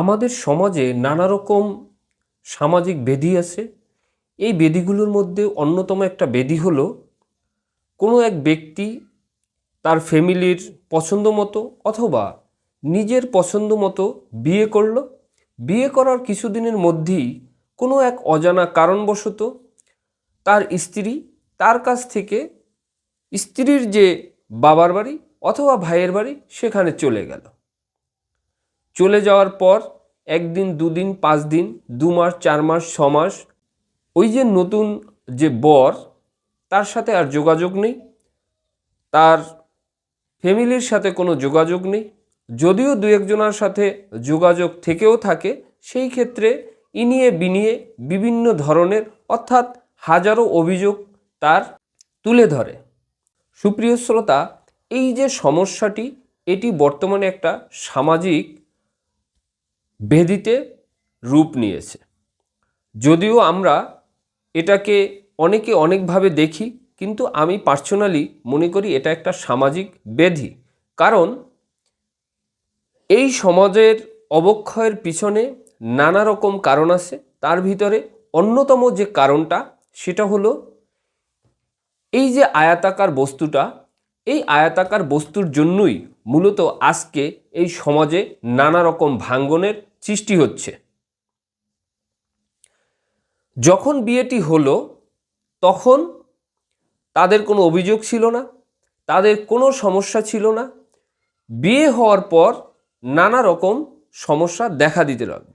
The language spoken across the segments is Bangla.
আমাদের সমাজে নানা রকম সামাজিক বেধি আছে। এই বেধিগুলোর মধ্যে অন্যতম একটা বেধি হলো, কোনো এক ব্যক্তি তার ফ্যামিলির পছন্দ মতো অথবা নিজের পছন্দ মতো বিয়ে করল। বিয়ে করার কিছুদিনের মধ্যেই কোনো এক অজানা কারণবশত তার স্ত্রী তার কাছ থেকে স্ত্রীর যে বাবার বাড়ি অথবা ভাইয়ের বাড়ি সেখানে চলে গেল। চলে যাওয়ার পর একদিন, দুদিন পাঁচ দিন দু মাস চার মাস ছ মাস ওই যে নতুন যে বর, তার সাথে আর যোগাযোগ নেই। তার ফ্যামিলির সাথে কোনো যোগাযোগ নেই। যদিও দু একজনের সাথে যোগাযোগ থেকেও থাকে, সেই ক্ষেত্রে ইনিয়ে বিনিয়ে বিভিন্ন ধরনের, অর্থাৎ হাজারো অভিযোগ তার তুলে ধরে। সুপ্রিয় শ্রোতা, এই যে সমস্যাটি, এটি বর্তমানে একটা সামাজিক বেদিতে রূপ নিয়েছে। যদিও আমরা এটাকে অনেকে অনেকভাবে দেখি, কিন্তু আমি পার্সোনালি মনে করি এটা একটা সামাজিক ব্যাধি কারণ এই সমাজের অবক্ষয়ের পিছনে নানা রকম কারণ আছে। তার ভিতরে অন্যতম যে কারণটা, সেটা হলো এই যে আয়াতাকার বস্তুটা, এই আয়াতাকার বস্তুর জন্যই মূলত আজকে এই সমাজে নানা রকম ভাঙ্গনের সৃষ্টি হচ্ছে। যখন বিয়েটি হলো, তখন তাদের কোনো অভিযোগ ছিল না, তাদের কোনো সমস্যা ছিল না। বিয়ে হওয়ার পর নানা রকম সমস্যা দেখা দিতে লাগল।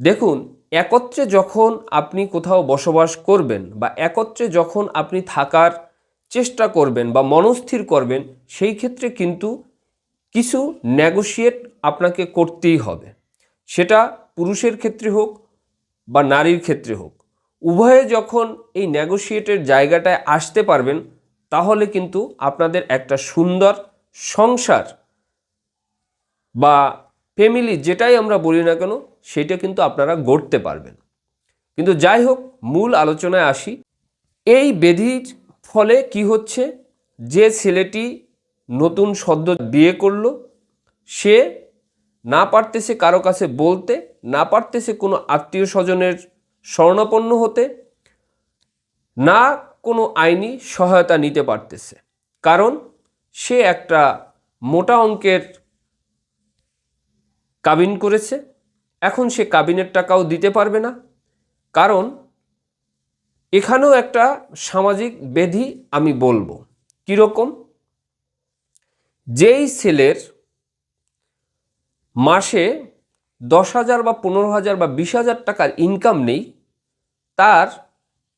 দেখুন, একত্রে যখন আপনি কোথাও বসবাস করবেন বা একত্রে যখন আপনি থাকার চেষ্টা করবেন বা মনস্থির করবেন, সেই ক্ষেত্রে কিন্তু কিছু নেগোশিয়েট আপনাকে করতেই হবে। সেটা পুরুষের ক্ষেত্রে হোক বা নারীর ক্ষেত্রে হোক, উভয়ে যখন এই নেগোশিয়েটের জায়গাটায় আসতে পারবেন, তাহলে কিন্তু আপনাদের একটা সুন্দর সংসার বা ফ্যামিলি যেটাই আমরা বলি না কেন, সেটা কিন্তু আপনারা গড়তে পারবেন। কিন্তু যাই হোক, মূল আলোচনায় আসি। এই বেধির ফলে কি হচ্ছে? যে ছেলেটি নতুন সদ্য বিয়ে করল, সে না পারতেছে কারও কাছে বলতে, না পারতেছে কোনো আত্মীয় স্বজনের স্বর্ণাপন্ন হতে, না কোনো আইনি সহায়তা নিতে পারতেছে। কারণ সে একটা মোটা অঙ্কের কাবিন করেছে। এখন সে কাবিনের টাকাও দিতে পারবে না। কারণ এখানেও একটা সামাজিক ব্যাধি আমি বলব। কীরকম? যেই ছেলের মাসে দশ হাজার বা পনেরো হাজার বা বিশ হাজার টাকার ইনকাম নেই। তার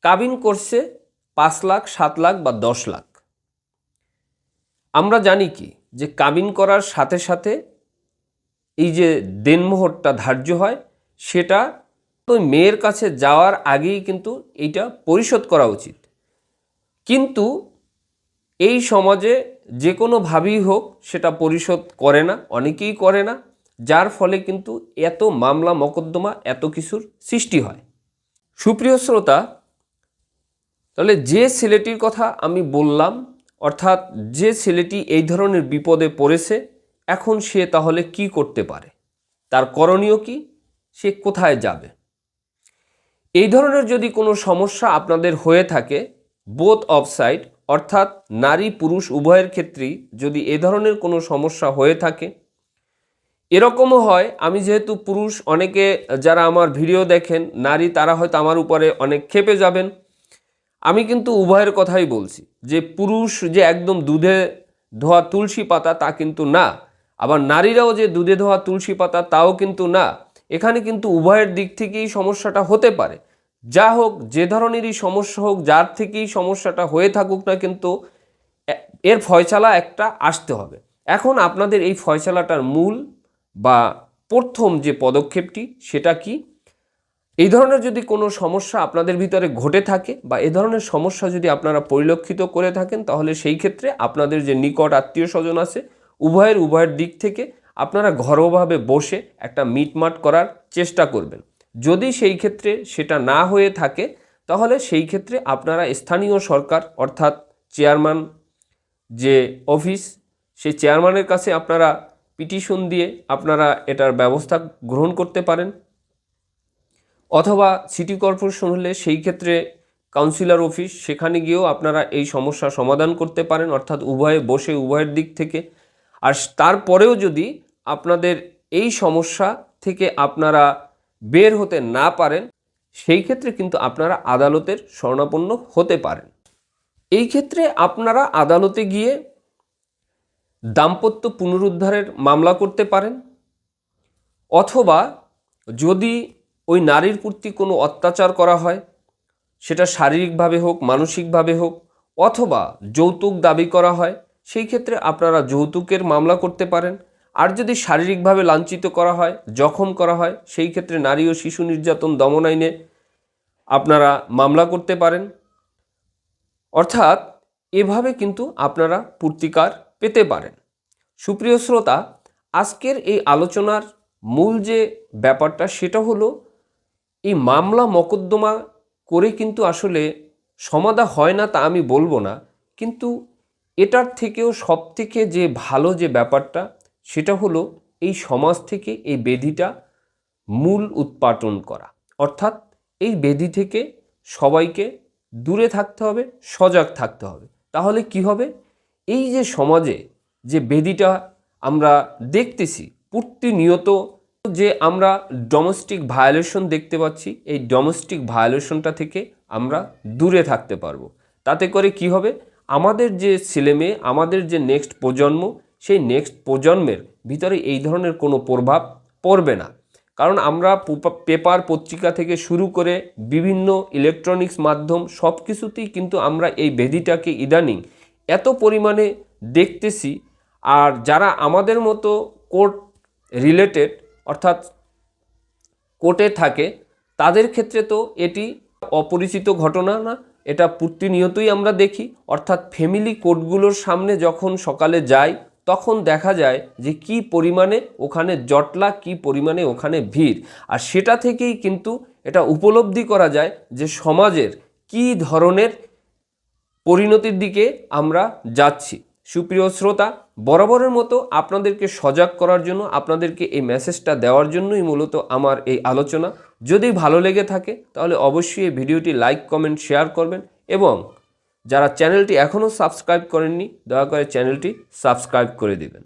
কাবিন করছে পাঁচ লাখ, সাত লাখ বা দশ লাখ। আমরা জানি কি? যে কাবিন করার সাথে সাথে এই যে দেনমোহরটা ধার্য হয়, সেটা তো মেয়ের কাছে যাওয়ার আগেই কিন্তু এইটা পরিশোধ করা উচিত। কিন্তু এই সমাজে যে কোনোভাবেই হোক, সেটা পরিশোধ করে না, অনেকেই করে না। যার ফলে কিন্তু এত মামলা, মকদ্দমা, এত কিছুর সৃষ্টি হয়। সুপ্রিয় শ্রোতা, তাহলে যে ছেলেটির কথা আমি বললাম, অর্থাৎ যে ছেলেটি এই ধরনের বিপদে পড়েছে, এখন সে তাহলে কি করতে পারে? তার করণীয় কি? সে কোথায় যাবে? এই ধরনের যদি কোনো সমস্যা আপনাদের হয়ে থাকে বোথ অফ সাইড অর্থাৎ নারী পুরুষ উভয়ের ক্ষেত্রেই যদি এ ধরনের কোনো সমস্যা হয়ে থাকে এরকমও হয়, আমি যেহেতু পুরুষ, অনেকে যারা আমার ভিডিও দেখেন, নারী, তারা হয়তো আমার উপরে অনেক ক্ষেপে যাবেন। আমি কিন্তু উভয়ের কথাই বলছি, যে পুরুষ যে একদম দুধে ধোয়া তুলসী পাতা, তা কিন্তু না। আবার নারীরাও যে দুধে ধোয়া তুলসী পাতা, তাও কিন্তু না। এখানে কিন্তু উভয়ের দিক থেকেই সমস্যাটা হতে পারে। যা হোক, যে ধরনেরই সমস্যা হোক, যার থেকেই সমস্যাটা হয়ে থাকুক না কিন্তু এর ফয়সালা একটা আসতে হবে। এখন আপনাদের এই ফয়সালাটার মূল বা প্রথম যে পদক্ষেপটি, সেটা কি? এই ধরনের যদি কোনো সমস্যা আপনাদের ভিতরে ঘটে থাকে বা এ ধরনের সমস্যা যদি আপনারা পরিলক্ষিত করে থাকেন, তাহলে সেই ক্ষেত্রে আপনাদের যে নিকট আত্মীয় স্বজন আছে, উভয়ের উভয়ের দিক থেকে আপনারা ঘরোয়াভাবে বসে একটা মিটমাট করার চেষ্টা করবেন। যদি সেই ক্ষেত্রে সেটা না হয়ে থাকে, তাহলে সেই ক্ষেত্রে আপনারা স্থানীয় সরকার, অর্থাৎ চেয়ারম্যান যে অফিস, সেই চেয়ারম্যানের কাছে আপনারা পিটিশন দিয়ে আপনারা এটার ব্যবস্থা গ্রহণ করতে পারেন। অথবা সিটি কর্পোরেশন হলে সেই ক্ষেত্রে কাউন্সিলর অফিস, সেখানে গিয়েও আপনারা এই সমস্যা সমাধান করতে পারেন, অর্থাৎ উভয়ে বসে উভয়ের দিক থেকে। আর তারপরেও যদি আপনাদের এই সমস্যা থেকে আপনারা বের হতে না পারেন, সেই ক্ষেত্রে কিন্তু আপনারা আদালতের শরণাপন্ন হতে পারেন। এই ক্ষেত্রে আপনারা আদালতে গিয়ে দাম্পত্য পুনরুদ্ধারের মামলা করতে পারেন? অথবা যদি ওই নারীর প্রতি কোনো অত্যাচার করা হয়, সেটা শারীরিকভাবে হোক, মানসিকভাবে হোক, অথবা যৌতুক দাবি করা হয়, সেই ক্ষেত্রে আপনারা যৌতুকের মামলা করতে পারেন। আর যদি শারীরিকভাবে লাঞ্ছিত করা হয়, জখম করা হয়, সেই ক্ষেত্রে নারী ও শিশু নির্যাতন দমন আইনে আপনারা মামলা করতে পারেন। অর্থাৎ এভাবে কিন্তু আপনারা পূর্তিকার পেতে পারেন। সুপ্রিয় শ্রোতা, আজকের এই আলোচনার মূল যে ব্যাপারটা সেটা হলো, এই মামলা মকদ্দমা করে কিন্তু আসলে সমাধা হয় না তা আমি বলব না, কিন্তু এটার থেকেও সব থেকে যে ভালো যে ব্যাপারটা সেটা হলো এই সমাজ থেকে এই বেধিটা মূল উৎপাটন করা। অর্থাৎ এই বেধি থেকে সবাইকে দূরে থাকতে হবে, সজাগ থাকতে হবে। তাহলে কি হবে? এই যে সমাজে যে বেদিটা আমরা দেখতেছি, প্রতিনিয়ত যে আমরা ডোমেস্টিক ভায়োলেশন দেখতে পাচ্ছি, এই ডোমেস্টিক ভায়োলেশনটা থেকে আমরা দূরে থাকতে পারব। তাতে করে কি হবে? আমাদের যে ছেলেমেয়ে, আমাদের যে নেক্সট প্রজন্ম, সেই নেক্সট প্রজন্মের ভিতরে এই ধরনের কোনো প্রভাব পড়বে না। কারণ আমরা পেপার পত্রিকা থেকে শুরু করে বিভিন্ন ইলেকট্রনিক্স মাধ্যম সব কিছুতেই কিন্তু আমরা এই বেদিটাকে ইদানিং এত পরিমাণে দেখতেছি। আর যারা আমাদের মতো কোর্ট রিলেটেড অর্থাৎ কোর্টে থাকে, তাদের ক্ষেত্রে তো এটি অপরিচিত ঘটনা না, এটা প্রতিনিয়তই আমরা দেখি। অর্থাৎ ফ্যামিলি কোর্টগুলোর সামনে যখন সকালে যাই, তখন দেখা যায় যে কি পরিমাণে ওখানে জটলা, কি পরিমাণে ওখানে ভিড়। আর সেটা থেকেই কিন্তু এটা উপলব্ধি করা যায় যে সমাজের কি ধরনের পরিণতির দিকে আমরা যাচ্ছি। সুপ্রিয় শ্রোতা, বরাবরের মতো আপনাদেরকে সজাগ করার জন্য, আপনাদেরকে এই মেসেজটা দেওয়ার জন্যই মূলত আমার এই আলোচনা। যদি ভালো লেগে থাকে, তাহলে অবশ্যই এই ভিডিওটি লাইক কমেন্ট শেয়ার করবেন এবং যারা চ্যানেলটি এখনও সাবস্ক্রাইব করেননি, দয়া করে চ্যানেলটি সাবস্ক্রাইব করে দিবেন।